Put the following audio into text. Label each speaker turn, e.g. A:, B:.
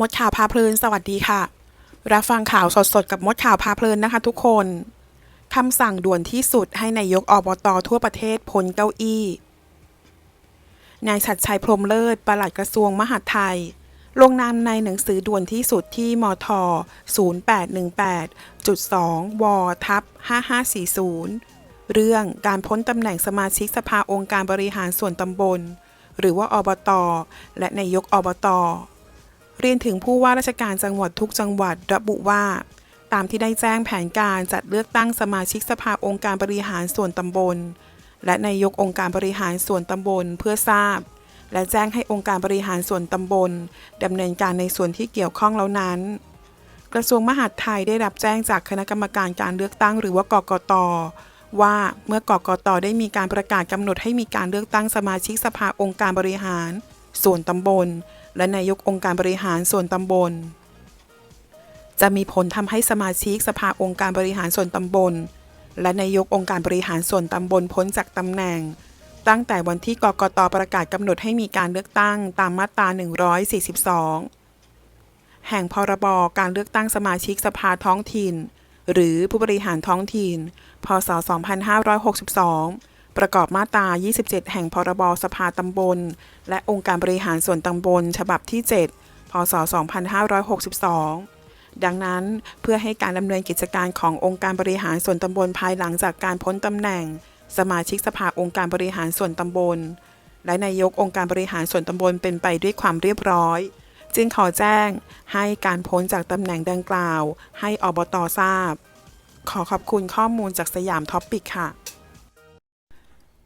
A: มดข่าวพาเพลินสวัสดีค่ะ รับฟังข่าวสดๆ กับมดข่าวพาเพลินนะคะทุกคนคำสั่งด่วนที่สุดให้นายกอบตทั่วประเทศพ้นเก้าอี้ นายชัดชัยพรมเลิศปลัดกระทรวงมหาดไทย ลงนามในหนังสือด่วนที่สุดที่มท 0818.2 วทับ5540 เรื่องการพ้นตำแหน่งสมาชิกสภาองค์การบริหารส่วนตำบล หรือว่าอบต และนายกอบต เรียนถึงผู้ว่าราชการจังหวัดทุกจังหวัดระบุว่า ตามที่ได้แจ้งแผนการจัดเลือกตั้งสมาชิกสภาองค์การบริหารส่วนตำบล และนายกองค์การบริหารส่วนตำบลเพื่อทราบ และแจ้งให้องค์การบริหารส่วนตำบลดำเนินการในส่วนที่เกี่ยวข้องแล้วนั้น กระทรวงมหาดไทยได้รับแจ้งจากคณะกรรมการการเลือกตั้งหรือว่ากกตว่าเมื่อกกตได้มีการประกาศกำหนดให้มีการเลือกตั้งสมาชิกสภาองค์การบริหาร ส่วนตำบล และนายกองค์การบริหารส่วนตำบล จะมีผลทำให้สมาชิกสภาองค์การบริหารส่วนตำบล และนายกองค์การบริหารส่วนตำบลพ้นจากตำแหน่ง ตั้งแต่วันที่กกตประกาศกำหนดให้มีการเลือกตั้งตามมาตรา 142 แห่งพรบการเลือกตั้งสมาชิกสภาท้องถิ่น หรือผู้บริหารท้องถิ่น พศ 2562 ประกอบมาตรา 27 แห่งพรบสภาตำบล และองค์การบริหารส่วนตำบล ฉบับที่ 7 พศ 2562 ดังนั้นเพื่อให้การดำเนินกิจการขององค์การบริหารส่วนตำบลภายหลังจากการพ้นตำแหน่ง สมาชิกสภาองค์การบริหารส่วนตำบล และนายกองค์การบริหารส่วนตำบลเป็นไปด้วยความเรียบร้อย จึงขอแจ้งให้การพ้นจากตำแหน่งดังกล่าว ให้อบตทราบ ขอขอบคุณข้อมูลจากสยามท็อปปิกค่ะ